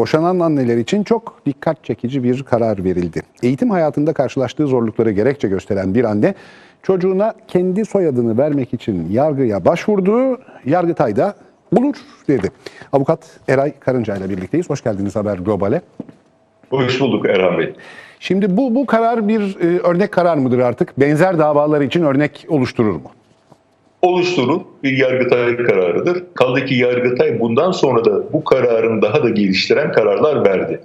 boşanan anneler için çok dikkat çekici bir karar verildi. Eğitim hayatında karşılaştığı zorlukları gerekçe gösteren bir anne çocuğuna kendi soyadını vermek için yargıya başvurdu. Yargıtay da olur dedi. Avukat Eray Karınca ile birlikteyiz. Hoş geldiniz Haber Global'e. Hoş bulduk Erhan Bey. Şimdi bu bu karar bir e, örnek karar mıdır artık? Benzer davalar için örnek oluşturur mu? Oluşturun bir Yargıtay kararıdır. Kaldı ki Yargıtay bundan sonra da bu kararını daha da geliştiren kararlar verdi.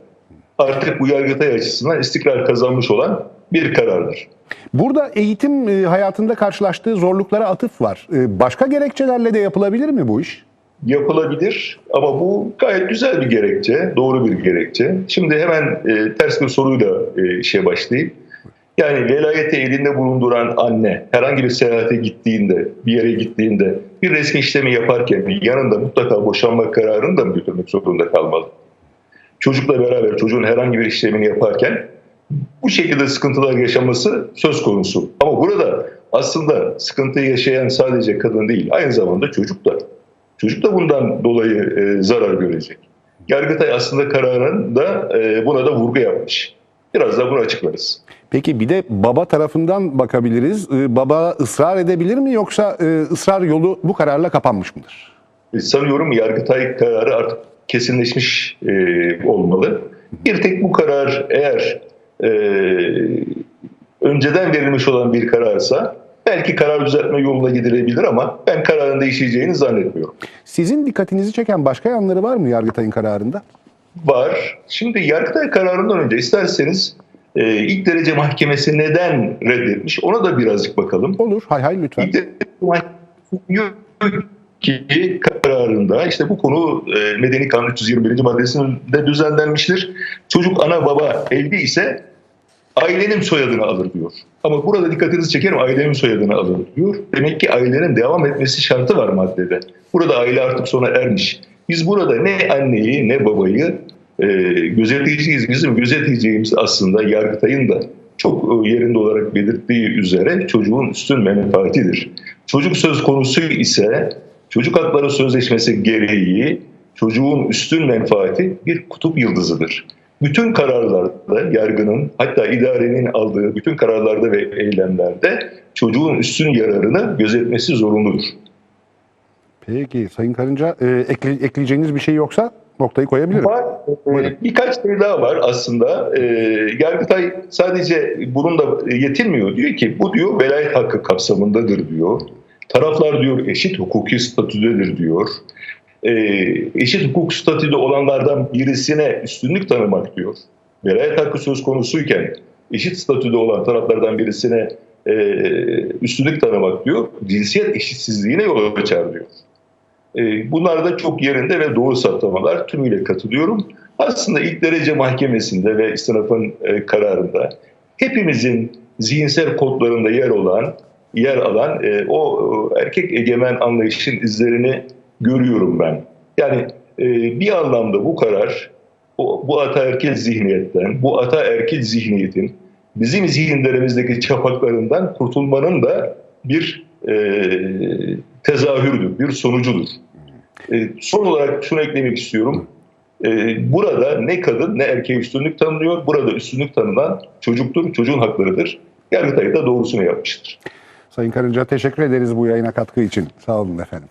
Artık bu Yargıtay açısından istikrar kazanmış olan bir karardır. Burada eğitim e, hayatında karşılaştığı zorluklara atıf var. E, Başka gerekçelerle de yapılabilir mi bu iş? Yapılabilir ama bu gayet güzel bir gerekçe, doğru bir gerekçe. Şimdi hemen e, ters bir soruyla işe başlayayım. Yani velayeti elinde bulunduran anne herhangi bir seyahate gittiğinde, bir yere gittiğinde bir resmi işlemi yaparken yanında mutlaka boşanma kararını da mı götürmek zorunda kalmalı? Çocukla beraber çocuğun herhangi bir işlemini yaparken bu şekilde sıkıntılar yaşaması söz konusu. Ama burada aslında sıkıntıyı yaşayan sadece kadın değil, aynı zamanda çocuk da. Çocuk da bundan dolayı e, zarar görecek. Yargıtay aslında kararında e, buna da vurgu yapmış. Biraz da bunu açıklarız. Peki bir de baba tarafından bakabiliriz. E, Baba ısrar edebilir mi yoksa e, ısrar yolu bu kararla kapanmış mıdır? E, Sanıyorum Yargıtay kararı artık kesinleşmiş e, olmalı. Bir tek bu karar eğer e, önceden verilmiş olan bir kararsa belki karar düzeltme yoluna gidilebilir ama ben kararın değişeceğini zannetmiyorum. Sizin dikkatinizi çeken başka yanları var mı Yargıtay'ın kararında? Var. Şimdi Yargıtay kararından önce isterseniz e, ilk derece mahkemesi neden reddetmiş ona da birazcık bakalım. Olur, hay hay lütfen. İlk derece mahkemesi ki kararında işte bu konu e, Medeni Kanun 321. maddesinde düzenlenmiştir. Çocuk ana baba evli ise ailenin soyadını alır diyor. Ama burada dikkatinizi çekerim ailenin soyadını alır diyor. Demek ki ailenin devam etmesi şartı var maddede. Burada aile artık sona ermiş. Biz burada ne anneyi ne babayı e, gözetleyeceğiz. Bizim gözetleyeceğimiz aslında Yargıtay'ın da çok e, yerinde olarak belirttiği üzere çocuğun üstün menfaatidir. Çocuk söz konusu ise çocuk hakları sözleşmesi gereği çocuğun üstün menfaati bir kutup yıldızıdır. Bütün kararlarda yargının hatta idarenin aldığı bütün kararlarda ve eylemlerde çocuğun üstün yararını gözetmesi zorunludur. Peki Sayın Karınca e, ekle- ekleyeceğiniz bir şey yoksa noktayı koyabilirim. Var. Buyurun. Ee, Birkaç şey daha var aslında. Ee, Yargıtay sadece bununla yetinmiyor. Diyor ki bu diyor velayet hakkı kapsamındadır diyor. Taraflar diyor eşit hukuki statüdedir diyor. Ee, eşit hukuk statüde olanlardan birisine üstünlük tanımak diyor. Velayet hakkı söz konusuyken eşit statüde olan taraflardan birisine e, üstünlük tanımak diyor. Cinsiyet eşitsizliğine yol açar diyor. E, Bunlar da çok yerinde ve doğru saptamalar. Tümüyle katılıyorum. Aslında ilk derece mahkemesinde ve istinafın e, kararında hepimizin zihinsel kodlarında yer olan, yer alan e, o erkek egemen anlayışın izlerini görüyorum ben. Yani bir anlamda bu karar bu ataerkil zihniyetten, bu ataerkil zihniyetin bizim zihinlerimizdeki çapaklarından kurtulmanın da bir e, tezahürüdür, bir sonucudur. E, son olarak şunu eklemek istiyorum. E, burada ne kadın ne erkeğe üstünlük tanınıyor. Burada üstünlük tanınan çocuktur, çocuğun haklarıdır. Yargıtay da doğrusunu yapmıştır. Sayın Karınca teşekkür ederiz bu yayına katkı için. Sağ olun efendim.